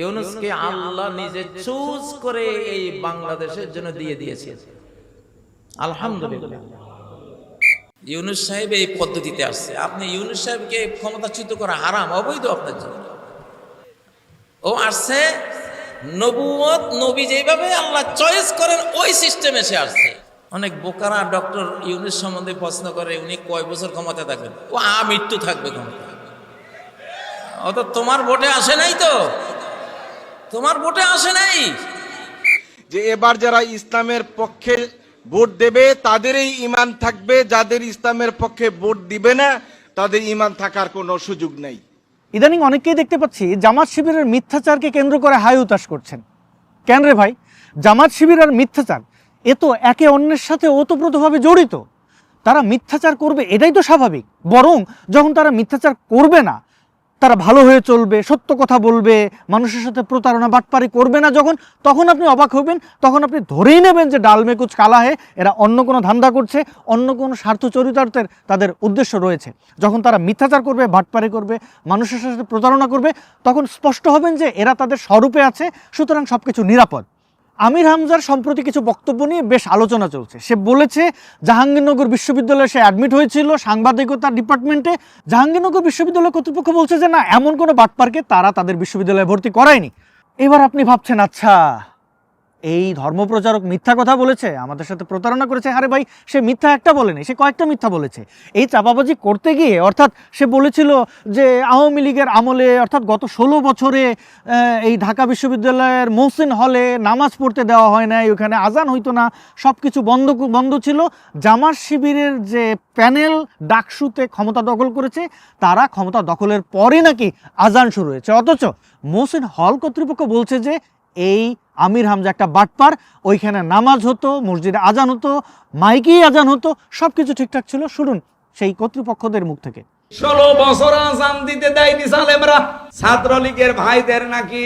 ইউনুসকে আল্লাহ নিজে চুজ করে এই বাংলাদেশের জন্য দিয়ে দিয়েছে। আলহামদুলিল্লাহ। ইউনুস সাহেব এই পদ্ধতিতে আসছে। আপনি ইউনুস সাহেবকে ক্ষমতাচ্যুত করা হারাম অবৈধ আপনার জন্য। ও আসছে নবুয়ত নবী যেভাবে আল্লাহ চয়েস করেন ওই সিস্টেমে সে আসছে। অনেক বোকারা ডক্টর ইউনুস সম্বন্ধে প্রশ্ন করে উনি কয় বছর ক্ষমতা থাকবেন? ও আ মৃত্যু থাকবে ক্ষমতা অত তোমার ভোটে আসে নাই তো? তোমার ভোটে আসে নাই। যে এবার যারা ইসলামের পক্ষে ভোট দেবে তাদেরই ইমান থাকবে। যাদের ইসলামের পক্ষে ভোট দিবে না তাদের ইমান থাকার কোনো সুযোগ নেই। ইদানিং অনেকেই দেখতে পাচ্ছি জামাত শিবিরের মিথ্যাচারকে কেন্দ্র করে হাই উতাস করছেন। কেন রে ভাই? জামাত শিবির আর মিথ্যাচার এ তো একে অন্যের সাথে ওতপ্রোতভাবে জড়িত। তারা মিথ্যাচার করবে এটাই তো স্বাভাবিক। বরং যখন তারা মিথ্যাচার করবে না তারা ভালো হয়ে চলবে, সত্য কথা বলবে, মানুষের সাথে প্রতারণা বাটপারি করবে না যখন, তখন আপনি অবাক হবেন, তখন আপনি ধরেই নেবেন যে ডাল মেকুচ কালা হে, এরা অন্য কোনো ধান্দা করছে, অন্য কোনো স্বার্থ চরিতার্থের তাদের উদ্দেশ্য রয়েছে। যখন তারা মিথ্যাচার করবে, বাটপারি করবে, মানুষের সাথে প্রতারণা করবে, তখন স্পষ্ট হবেন যে এরা তাদের স্বরূপে আছে, সুতরাং সব কিছু নিরাপদ। আমির হামজার সম্প্রতি কিছু বক্তব্য নিয়ে বেশ আলোচনা চলছে। সে বলেছে, জাহাঙ্গীরনগর বিশ্ববিদ্যালয়ে সে অ্যাডমিট হয়েছিল, সাংবাদিকতা ডিপার্টমেন্টে জাহাঙ্গীরনগর বিশ্ববিদ্যালয় কর্তৃপক্ষ বলছে যে, না, এমন কোনো বাটপার্কে তারা তাদের বিশ্ববিদ্যালয়ে ভর্তি করায়নি। এবার আপনি ভাবছেন আচ্ছা এই ধর্মপ্রচারক মিথ্যা কথা বলেছে, আমাদের সাথে প্রতারণা করেছে। আরে ভাই, সে মিথ্যা একটা বলেনি, সে কয়েকটা মিথ্যা বলেছে। এই চাপাবাজি করতে গিয়ে, অর্থাৎ সে বলেছিল যে আওয়ামী লীগের আমলে, অর্থাৎ গত ষোলো বছরে এই ঢাকা বিশ্ববিদ্যালয়ের মহসিন হলে নামাজ পড়তে দেওয়া হয় নাই, ওখানে আজান হইতো না সব কিছু বন্ধ বন্ধ ছিল। জামার শিবিরের যে প্যানেল ডাকসুতে ক্ষমতা দখল করেছে, তারা ক্ষমতা দখলের পরে নাকি আজান শুরু হয়েছে। অথচ মহসিন হল কর্তৃপক্ষ বলছে যে, এই আমির হামজা একটা বাটপার, ওইখানে নামাজ হতো, মসজিদে আজান হতো, মাইকেই আজান হতো সব কিছু ঠিকঠাক ছিল। শুনুন, সেই কর্তৃপক্ষদের মুখ থেকে। ষোলো বছর আজান দিতে দেয়নি সালেমরা। ছাত্রলীগের ভাইদের নাকি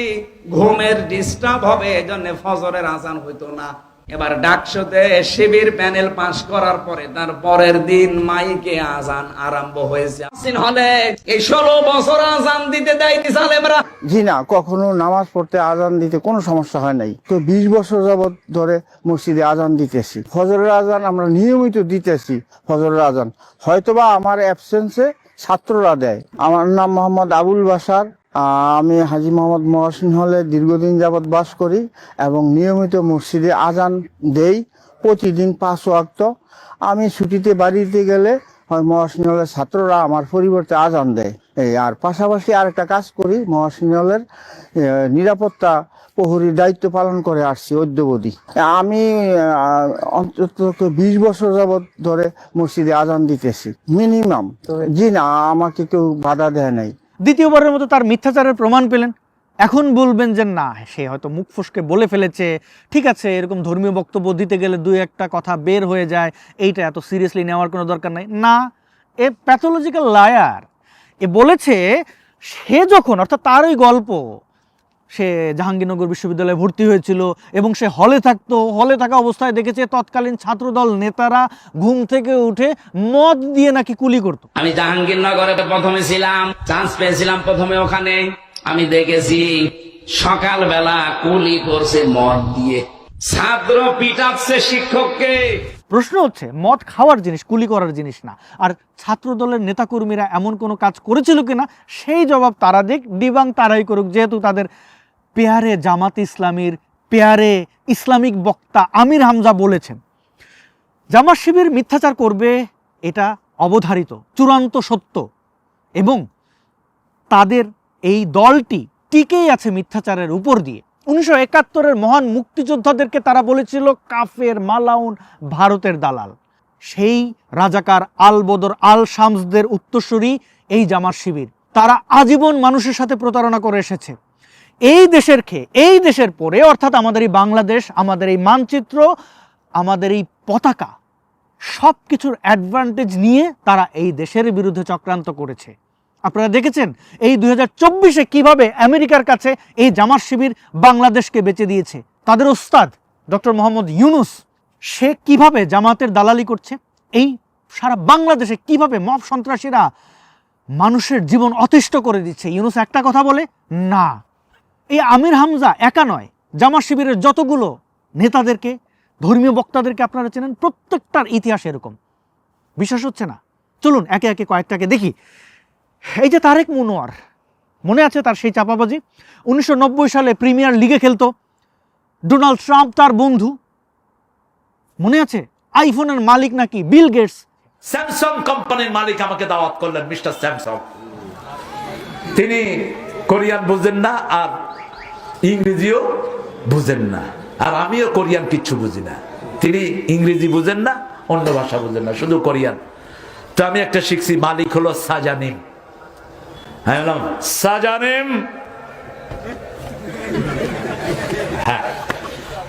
ঘুমের ডিস্টার্ব হবে, এজন্য ফজরের আজান হইতো না। এবার ডাকসতে শিবির প্যানেল পাস করার পরে তার পরের দিন মাইকে আজান আরম্ভ হয়েছে। হলে এই ষোলো বছর আজান দিতে দেয়নি সালেমরা জি না, কখনো নামাজ পড়তে আজান দিতে কোনো সমস্যা হয় নাই। তো বিশ বছর যাবৎ ধরে মসজিদে আজান দিতেছি। ফজরের আজান আমরা নিয়মিত দিতেছি, ফজরের আজান। হয়তোবা আমার অ্যাবসেন্সে ছাত্ররা দেয়। আমার নাম মোহাম্মদ আবুল বাসার আমি হাজি মোহাম্মদ মহসিন হলে দীর্ঘদিন যাবৎ বাস করি এবং নিয়মিত মসজিদে আজান দেই প্রতিদিন পাঁচ ওয়াক্ত। আমি ছুটিতে বাড়িতে গেলে হয় মহাসিন হলের ছাত্ররা আমার পরিবর্তে আজান দেয়। এই আর পাশাপাশি আরেকটা কাজ করি মহাসিন হলের নিরাপত্তা প্রহরীর দায়িত্ব পালন করে আসছি অদ্যবধি আমি অন্তত বিশ বছর যাবৎ ধরে মসজিদে আজান দিতেছি মিনিমাম। জি না আমাকে কেউ বাধা দেয় নাই। দ্বিতীয়বারের মতো তার মিথ্যাচারের প্রমাণ পেলেন। এখন বলবেন যে, না, সে হয়তো মুখ ফুসকে বলে ফেলেছে। ঠিক আছে, এরকম ধর্মীয় বক্তব্য দিতে গেলে দুই একটা কথা বের হয়ে যায়। এইটা এত সিরিয়াসলি নেওয়ার কোনো দরকার নাই। না, এ প্যাথোলজিক্যাল লায়ার এ বলেছে, সে যখন, অর্থাৎ তার ওই গল্প সে জাহাঙ্গীরনগর বিশ্ববিদ্যালয়ে ভর্তি হয়েছিল এবং সে হলে থাকতো। হলে থাকা অবস্থায় দেখেছে তৎকালীন ছাত্রদল নেতারা ঘুম থেকে উঠে মদ দিয়ে নাকি কুলি করতো। আমি জাহাঙ্গীরনগরে প্রথমে ছিলাম চান্স পেয়েছিলাম প্রথমে ওখানে। আমি দেখেছি সকালবেলা কুলি করছে মদ দিয়ে। ছাত্র পিটাচ্ছে শিক্ষককে। প্রশ্ন হচ্ছে মদ খাওয়ার জিনিস কুলি করার জিনিস না। আর ছাত্রদলের নেতাকর্মীরা এমন কোনো কাজ করেছিল কিনা সেই জবাব তারা দিক ডিবাং তারাই করুক যেহেতু তাদের পেয়ারে জামাত ইসলামীর পেয়ারে ইসলামিক বক্তা আমির হামজা বলেছেন, জামাত শিবির মিথ্যাচার করবে এটা অবধারিত, চূড়ান্ত সত্য এবং তাদের এই দলটি টিকেই আছে মিথ্যাচারের উপর দিয়ে। উনিশশো একাত্তরের মহান মুক্তিযোদ্ধাদেরকে তারা বলেছিল, কাফের মালাউন ভারতের দালাল। সেই রাজাকার আল বদর আল শামসদের উত্তরসূরি এই জামার শিবির। তারা আজীবন মানুষের সাথে প্রতারণা করে এসেছে। এই দেশের খেয়ে, এই দেশের পরে, অর্থাৎ আমাদের এই বাংলাদেশ, আমাদের এই মানচিত্র, আমাদের এই পতাকা সব কিছুর অ্যাডভান্টেজ নিয়ে তারা এই দেশের বিরুদ্ধে চক্রান্ত করেছে। আপনারা দেখেছেন, এই দুই হাজার চব্বিশে কীভাবে আমেরিকার কাছে এই জামার শিবির বাংলাদেশকে বেচে দিয়েছে? তাদের ওস্তাদ, ডক্টর মোহাম্মদ ইউনুস, সে কীভাবে জামাতের দালালি করছে? এই সারা বাংলাদেশে কীভাবে মব সন্ত্রাসীরা মানুষের জীবন অতিষ্ঠ করে দিচ্ছে? ইউনুস একটা কথা বলে, না। এই আমির হামজা একা নয়, জামাত শিবিরের যতগুলো নেতাদেরকে, ধর্মীয় বক্তাদেরকে আপনারা চেনেন, প্রত্যেকটার ইতিহাস এরকম। বিশ্বাস হচ্ছে না। চলুন একে একে কয়েকটাকে দেখি। এই যে তারেক মনোয়ার মনে আছে তার সেই চাপাবাজি? উনিশশো নব্বই সালে প্রিমিয়ার লিগে খেলতো। ডোনাল্ড ট্রাম্প তার বন্ধু। মনে আছে? আইফোনের মালিক নাকি বিল গেটস? স্যামসাং কোম্পানির মালিক আমাকে দাওয়াত করলেন, মিস্টার স্যামসাং। তিনি কোরিয়ান বুঝেন না আর ইংরেজিও বুঝেন না। আর আমিও কোরিয়ান কিচ্ছু বুঝি না। তিনি ইংরেজি বুঝেন না অন্য ভাষা বুঝেন না শুধু কোরিয়ান। তো আমি একটা শিখছি মালিক হলো সাজানিম। আমি বললাম সাজানিম। হ্যাঁ।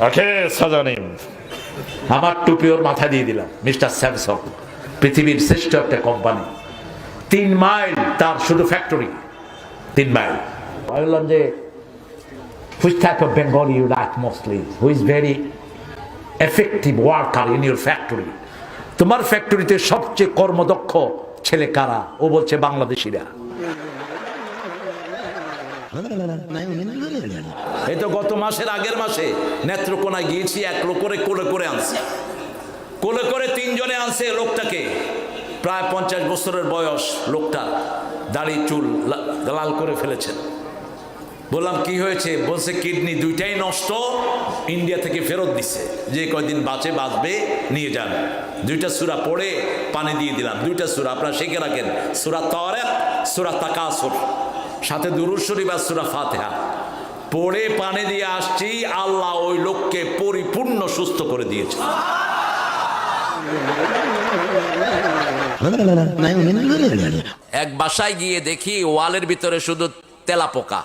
ওকে সাজানিম। আমার টুপি ওর মাথা দিয়ে দিলাম মিস্টার স্যামসং পৃথিবীর শ্রেষ্ঠ একটা কোম্পানি। তিন মাইল তার শুধু ফ্যাক্টরি তিন মাইল। আমি বললাম যে which type of Bengali you like mostly, who is very effective worker in your factory. তোমার ফ্যাক্টরিতে সবচেয়ে কর্মদক্ষ ছেলে কারা? ও বলছে বাংলাদেশিরা। এই তো গত মাসের আগের মাসে নেত্রকোনায় গিয়েছি, এক লোক করে কোলে করে আনছে। কোলে করে তিনজনে আনছে লোকটাকে। প্রায় পঞ্চাশ বছরের বয়স লোকটা, দাড়ি, চুল লাল করে ফেলেছেন। বললাম কি হয়েছে বলছে কিডনি দুইটাই নষ্ট ইন্ডিয়া থেকে ফেরত দিছে যে কয়দিন বাঁচে বাঁচবে নিয়ে যান দুইটা সুরা পড়ে পানি দিয়ে দিলাম দুইটা সুরা আপনারা শিখে রাখেন সুরা তরেক সুরা তাকাসুর সাথে দুরুদ শরীফ আর সুরা ফাতেহা পড়ে পানি দিয়ে আসছি আল্লাহ ওই লোককে পরিপূর্ণ সুস্থ করে দিয়েছে এক বাসায় গিয়ে দেখি ওয়ালের ভিতরে শুধু তেলাপোকা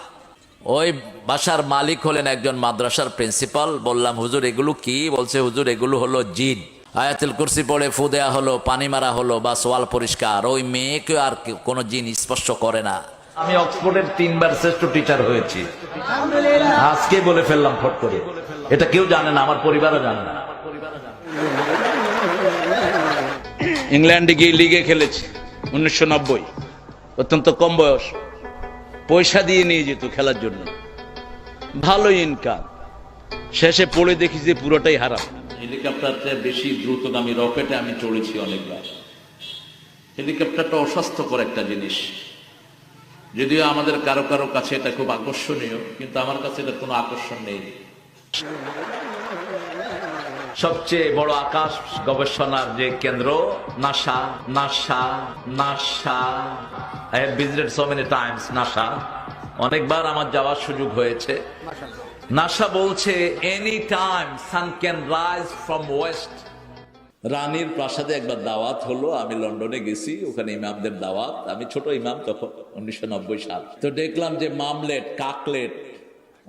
ওই বাসার মালিক হলেন একজন মাদ্রাসার প্রিন্সিপাল। বললাম হুজুর এগুলো কি? বলছে হুজুর এগুলো হলো জিন। আয়াতুল কুরসি পড়ে ফু দেয়া হলো পানি মারা হলো বা সোয়াল পরিষ্কার। ওই মেয়েকে আর কোনো জিন স্পর্শ করে না। আমি অক্সফোর্ডের তিনবার শ্রেষ্ঠ টিচার হয়েছি। আজকে বলে ফেললাম ফট করে। এটা কেউ জানে না আমার পরিবারও জানে না। ইংল্যান্ডে গিয়ে লিগে খেলেছি উনিশশো নব্বই। অত্যন্ত কম বয়স। পয়সা দিয়ে নিয়ে যেত খেলার জন্য। ভালো ইনকাম শেষে পড়ে দেখি যে পুরোটাই হারাম। হেলিকপ্টারটা বেশি দ্রুতগামী রকেটে আমি চড়েছি অনেকবার। হেলিকপ্টারটা অস্বাস্থ্যকর একটা জিনিস। যদিও আমাদের কারও কারও কাছে এটা খুব আকর্ষণীয়, কিন্তু আমার কাছে এটা কোনো আকর্ষণ নেই। সবচেয়ে বড় আকাশ গবেষণার যে কেন্দ্র NASA NASA NASA. I have visited so many times NASA. অনেকবার আমার যাওয়ার সুযোগ হয়েছে। নাসা বলছে any time sun can rise from west রানীর প্রাসাদে একবার দাওয়াত হলো। আমি লন্ডনে গেছি ওখানে ইমামদের দাওয়াত। আমি ছোট ইমাম তখন উনিশশো নব্বই সাল। তো দেখলাম যে মামলেট কাকলেট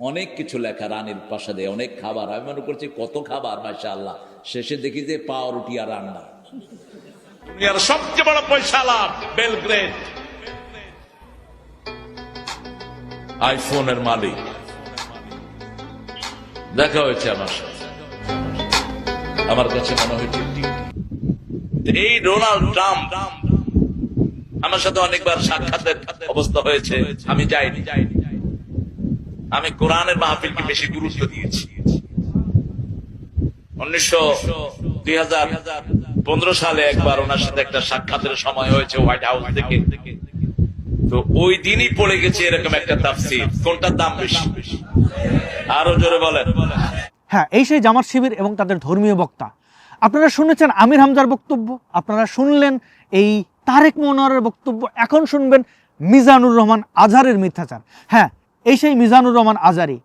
অনেক কিছু লেখা, রানীর প্রাসাদে অনেক খাবার। আমি মনে করছি কত খাবার মাসা আল্লাহ শেষে দেখি যে পাউরুটি আর রান্না। সবচেয়ে বড় পয়সা লাভ, বেলগ্রেড। আইফোনের মালিক। দেখা হয়েছে আমার সাথে। আমার কাছে মনে হয়েছে এই ডোনাল্ড ট্রাম্প আমার সাথে অনেকবার সাক্ষাতের অবস্থা হয়েছে। আমি যাইনি যাইনি। আমি কোরআনের মাহফিলকে বেশি গুরুত্ব দিয়েছি। উনিশশো দুই সালে একবার ওনার সাথে একটা সাক্ষাতের সময় হয়েছে হোয়াইট হাউস থেকে। তো ওই দিনই পড়ে গেছে এরকম একটা তাফসির। কোনটার দাম বেশি? আরও জোরে বলেন। হ্যাঁ এই সেই জামাত শিবির এবং তাদের ধর্মীয় বক্তা। আপনারা শুনেছেন আমির হামজার বক্তব্য, আপনারা শুনলেন এই তারেক মনোয়ারের বক্তব্য, এখন শুনবেন মিজানুর রহমান আজহারের মিথ্যাচার। হ্যাঁ এই সেই মিজানুর রহমান আজারি,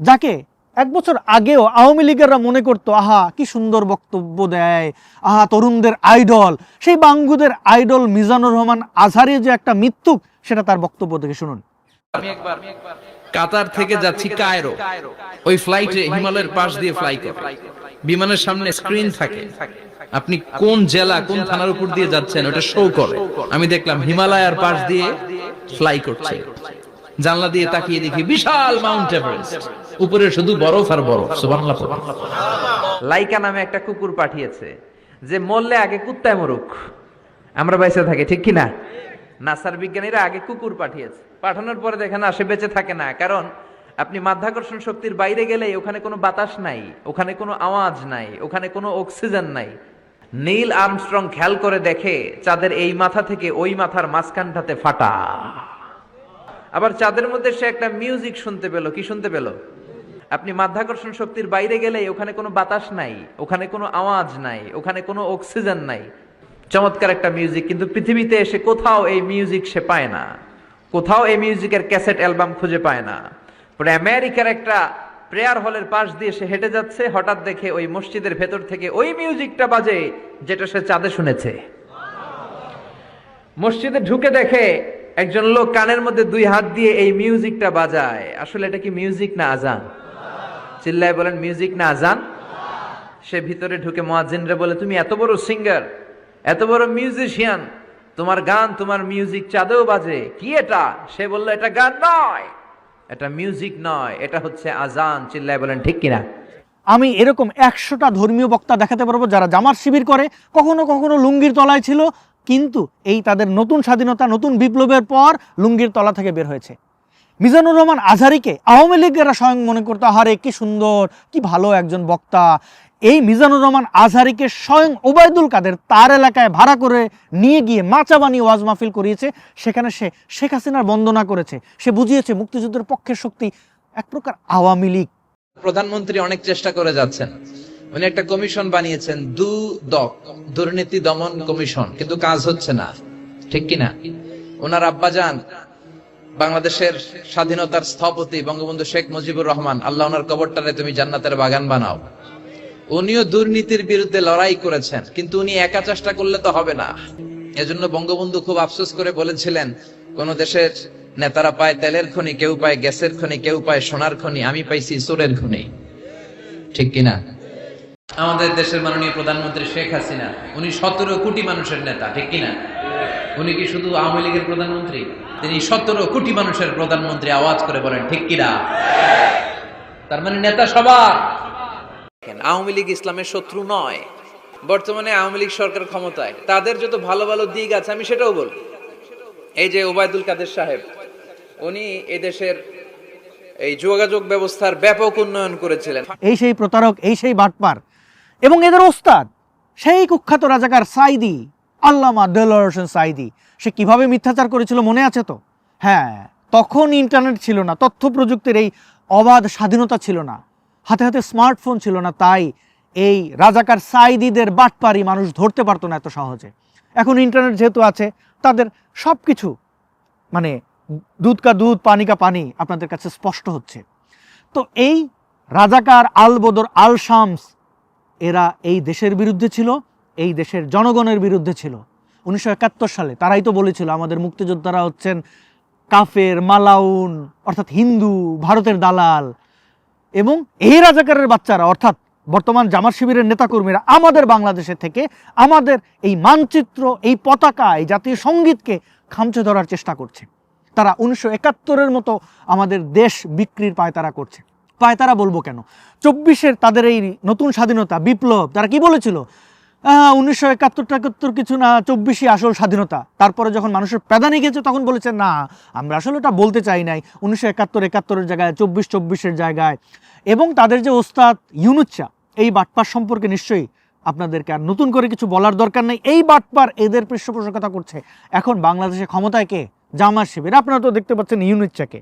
যাকে এক বছর আগেও আওয়ামী লীগেররা মনে করতো, আহা, কি সুন্দর বক্তব্য দেয়, আহা, তরুণদের আইডল। সেই বাঙ্গুদের আইডল মিজানুর রহমান আজহারি যে একটা মৃত্যুক, সেটা তার বক্তব্য থেকে শুনুন। কাতার থেকে যাচ্ছি কায়রো। ওই ফ্লাইটে হিমালয়ের পাশ দিয়ে ফ্লাই করে। বিমানের সামনে স্ক্রিন থাকে। আপনি কোন জেলা, কোন থানার উপর দিয়ে যাচ্ছেন, ওটা শো করে। আমি দেখলাম হিমালয়ের পাশ দিয়ে ফ্লাই করছে। জানলা দিয়ে তাকিয়ে দেখি বিশাল মাউন্ট এভারেস্ট। উপরে শুধু বরফ আর বরফ, সুবহানাল্লাহ লাইকা নামে একটা কুকুর পাঠিয়েছে, যে মরলে আগে কুত্তায় মরুক। আমরা বাইসে থাকি, ঠিক কি না নাসার বিজ্ঞানীরা আগে কুকুর পাঠিয়েছে। পাঠানোর পরে দেখেন না সে বেঁচে থাকে না, কারণ আপনি মাধ্যাকর্ষণ শক্তির বাইরে গেলে ওখানে কোনো বাতাস নাই, ওখানে কোনো আওয়াজ নাই, ওখানে কোনো অক্সিজেন নাই। নীল আর্মস্ট্রং খেয়াল করে দেখে চাঁদের এই মাথা থেকে ওই মাথার মাঝখানটাতে ফাটা। আবার চাঁদের মধ্যে সে একটা মিউজিক শুনতে পেল, কি শুনতে পেল? আপনি মাধ্যাকর্ষণ শক্তির বাইরে গেলে ওখানে কোনো বাতাস নাই, ওখানে কোনো আওয়াজ নাই, ওখানে কোনো অক্সিজেন নাই। চমৎকার একটা মিউজিক কিন্তু পৃথিবীতে এসে কোথাও এই মিউজিক সে পায় না। কোথাও এই মিউজিকের ক্যাসেট অ্যালবাম খুঁজে পায় না। পরে আমেরিকার একটা প্রেয়ার হলের পাশ দিয়ে সে হেঁটে যাচ্ছে, হঠাৎ দেখে ওই মসজিদের ভেতর থেকে ওই মিউজিকটা বাজে, যেটা সে চাঁদে শুনেছে। মসজিদে ঢুকে দেখে একজন লোক কানের মধ্যে দুই হাত দিয়ে এই মিউজিকটা বাজায়। আসলে এটা কি মিউজিক না আজান? চিল্লায় বলেন, মিউজিক না আজান? সে ভিতরে ঢুকে মোয়াজিনরে বলে, তুমি এত বড় সিঙ্গার, এত বড় মিউজিশিয়ান, তোমার গান, তোমার মিউজিক চাঁদেও বাজে। কি এটা? সে বলল, এটা গান নয়, এটা মিউজিক নয়, এটা হচ্ছে আজান। চিল্লায় বলেন, ঠিক কিনা? আমি এরকম একশোটা ধর্মীয় বক্তা দেখাতে পারব যারা জামার শিবির করে। কখনো কখনো লুঙ্গির তলায় ছিল কিন্তু এই তাদের নতুন স্বাধীনতা, নতুন বিপ্লবের পর লুঙ্গির তলা থেকে বের হয়েছে। মিজানুর রহমান আজহারিকে আওয়ামী লীগেরা স্বয়ং মনে করতো হারে কি সুন্দর, কি ভালো একজন বক্তা। এই মিজানুর রহমান আজহারিকে স্বয়ং ওবায়দুল কাদের তার এলাকায় ভাড়া করে নিয়ে গিয়ে মাচা বানিয়ে ওয়াজ মাহফিল করিয়েছে। সেখানে সে শেখ হাসিনার বন্দনা করেছে। সে বুঝিয়েছে মুক্তিযুদ্ধের পক্ষের শক্তি এক প্রকার আওয়ামী লীগ। প্রধানমন্ত্রী অনেক চেষ্টা করে যাচ্ছেন। উনি একটা কমিশন বানিয়েছেন, দু দক, দুর্নীতি দমন কমিশন, কিন্তু কাজ হচ্ছে না, ঠিক কিনা? ওনার আব্বাজান, বাংলাদেশের স্বাধীনতার স্থপতি, বঙ্গবন্ধু শেখ মুজিবুর রহমান, আল্লাহ ওনার কবরটারে তুমি জান্নাতের বাগান বানাও। উনিও দুর্নীতির বিরুদ্ধে লড়াই করেছেন, কিন্তু উনি একা চেষ্টা করলে তো হবে না। এজন্য বঙ্গবন্ধু খুব আফসোস করে বলেছিলেন, কোন দেশের নেতারা পায় তেলের খনি, কেউ পায় গ্যাসের খনি, কেউ পায় সোনার খনি, আমি পাইছি সোরের খনি, ঠিক কিনা? আমাদের দেশের মাননীয় প্রধানমন্ত্রী শেখ হাসিনা, উনি সতেরো কোটি মানুষের নেতা, ঠিক কিনা? উনি কি শুধু আওয়ামী লীগের প্রধানমন্ত্রী? তিনি সতেরো কোটি মানুষের প্রধানমন্ত্রী আওয়াজ করে বলেন, ঠিক কিনা? তার মানে নেতা সবার। আওয়ামী লীগ ইসলামের শত্রু নয়। বর্তমানে আওয়ামী লীগ সরকার ক্ষমতায়। তাদের যত ভালো ভালো দিক আছে, আমি সেটাও বলব এই যে ওবায়দুল কাদের সাহেব, উনি এদেশের এই যোগাযোগ ব্যবস্থার ব্যাপক উন্নয়ন করেছিলেন। এই সেই প্রতারক, এই সেই বাটপার এবং এদের ওস্তাদ, সেই কুখ্যাত রাজাকার সাইদি, আল্লামা দেলোয়ার সাইদি। সে কীভাবে মিথ্যাচার করেছিল মনে আছে তো? হ্যাঁ তখন ইন্টারনেট ছিল না, তথ্য প্রযুক্তির এই অবাধ স্বাধীনতা ছিল না। হাতে হাতে স্মার্টফোন ছিল না, তাই এই রাজাকার সাইদিদের বাটপারি মানুষ ধরতে পারতো না এত সহজে। এখন ইন্টারনেট যেহেতু আছে, তাদের সব কিছু মানে দুধ কা দুধ, পানি কা পানি আপনাদের কাছে স্পষ্ট হচ্ছে। তো এই রাজাকার আল বদর আল শামস এরা এই দেশের বিরুদ্ধে ছিল, এই দেশের জনগণের বিরুদ্ধে ছিল। উনিশশো একাত্তর সালে তারাই তো বলেছিল, আমাদের মুক্তিযোদ্ধারা হচ্ছেন কাফের, মালাউন, অর্থাৎ হিন্দু, ভারতের দালাল। এবং এই রাজাকারের বাচ্চারা, অর্থাৎ বর্তমান জামাত শিবিরের নেতাকর্মীরা আমাদের বাংলাদেশে থেকে আমাদের এই মানচিত্র, এই পতাকা, এই জাতীয় সঙ্গীতকে খামচে ধরার চেষ্টা করছে। তারা উনিশশো একাত্তরের মতো আমাদের দেশ বিক্রির পায় তারা করছে। পায়তারা বলব কেন? চব্বিশের তাদের এই নতুন স্বাধীনতা, বিপ্লব, তারা কি বলেছিল? উনিশশো একাত্তর টাকাত্তর কিছু না, চব্বিশই আসল স্বাধীনতা। তারপরে যখন মানুষের প্রাধান্য গেছে, তখন বলেছে, না, আমরা আসলে ওটা বলতে চাই নাই। উনিশশো একাত্তর একাত্তরের জায়গায়, চব্বিশ চব্বিশের জায়গায়। এবং তাদের যে ওস্তাদ ইউনুচ্চা, এই বাটপার সম্পর্কে নিশ্চয়ই আপনাদেরকে আর নতুন করে কিছু বলার দরকার নেই। এই বাটপার এদের পৃষ্ঠপোষকতা করছে। এখন বাংলাদেশে ক্ষমতায় কে? জামার শিবির। আপনারা তো দেখতে পাচ্ছেন ইউনুচ্চাকে।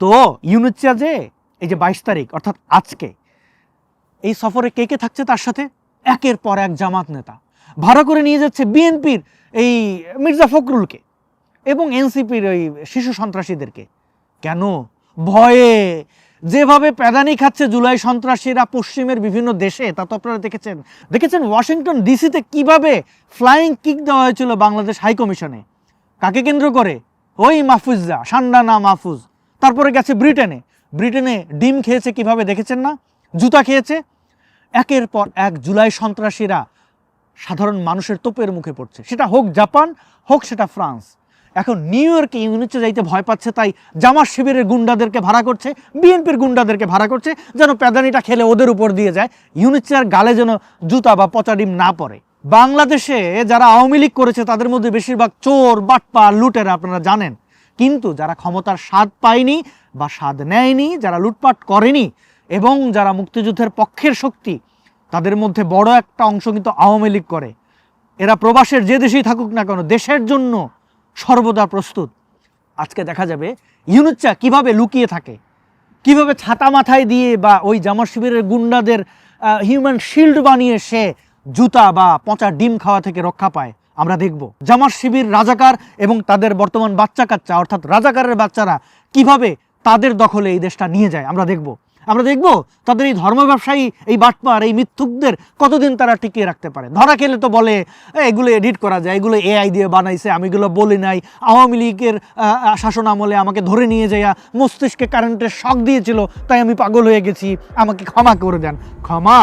তো ইউনুচ্চা যে এই যে বাইশ তারিখ, অর্থাৎ আজকে, এই সফরে কে কে থাকছে তার সাথে? একের পর এক জামাত নেতা। ভাড়া করে নিয়ে যাচ্ছে বিএনপির এই মির্জা ফখরুলকে এবং এনসিপির ওই শিশু সন্ত্রাসীদেরকে। কেন? ভয়ে। যেভাবে প্যাদানি খাচ্ছে জুলাই সন্ত্রাসীরা পশ্চিমের বিভিন্ন দেশে, তা তো আপনারা দেখেছেন। দেখেছেন ওয়াশিংটন ডিসিতে কীভাবে ফ্লাইং কিক দেওয়া হয়েছিল বাংলাদেশ হাই কমিশনে? কাকে কেন্দ্র করে? ওই মাহফুজা সান্ডানা মাহফুজ। তারপরে গেছে ব্রিটেনে। ব্রিটেনে ডিম খেয়েছে কীভাবে দেখেছেন না? জুতা খেয়েছে। একের পর এক জুলাই সন্ত্রাসীরা সাধারণ মানুষের তোপের মুখে পড়ছে। সেটা হোক জাপান, হোক সেটা ফ্রান্স। এখন নিউ ইয়র্কে ইউনিটে যাইতে ভয় পাচ্ছে, তাই জামার শিবিরের গুন্ডাদেরকে ভাড়া করছে, বিএনপির গুন্ডাদেরকে ভাড়া করছে, যেন প্যাদানিটা খেলে ওদের উপর দিয়ে যায়। ইউনিচার গালে যেন জুতা বা পচা ডিম না পড়ে। বাংলাদেশে যারা আওয়ামী লীগ করেছে, তাদের মধ্যে বেশিরভাগ চোর বাটপা লুটেরা, আপনারা জানেন। কিন্তু যারা ক্ষমতার স্বাদ পায়নি বা স্বাদ নেয়নি, যারা লুটপাট করেনি এবং যারা মুক্তিযুদ্ধের পক্ষের শক্তি, তাদের মধ্যে বড় একটা অংশ কিন্তু আওয়ামী লীগ করে। এরা প্রবাসের যে দেশেই থাকুক না কেন, দেশের জন্য সর্বদা প্রস্তুত। আজকে দেখা যাবে ইউনুচ্চা কীভাবে লুকিয়ে থাকে, কীভাবে ছাতা মাথায় দিয়ে বা ওই জামার শিবিরের গুন্ডাদের হিউম্যান শিল্ড বানিয়ে সে জুতা বা পচা ডিম খাওয়া থেকে রক্ষা পায়। আমরা দেখব। জামার শিবির রাজাকার এবং তাদের বর্তমান বাচ্চা কাচ্চা, অর্থাৎ রাজাকারের বাচ্চারা কীভাবে তাদের দখলে এই দেশটা নিয়ে যায়, আমরা দেখব। আমরা দেখব তাদের এই ধর্ম ব্যবসায়ী, এই বাটপার, এই মিথ্যুকদের কতদিন তারা টিকিয়ে রাখতে পারে। ধরা খেলে তো বলে এগুলো এডিট করা যায়, এগুলো এআই দিয়ে বানাইছে, আমি এগুলো বলি নাই। আওয়ামী লীগের শাসন আমলে আমাকে ধরে নিয়ে যাইয়া মস্তিষ্কে কারেন্টের শখ দিয়েছিল, তাই আমি পাগল হয়ে গেছি। আমাকে ক্ষমা করে দেন। ক্ষমা!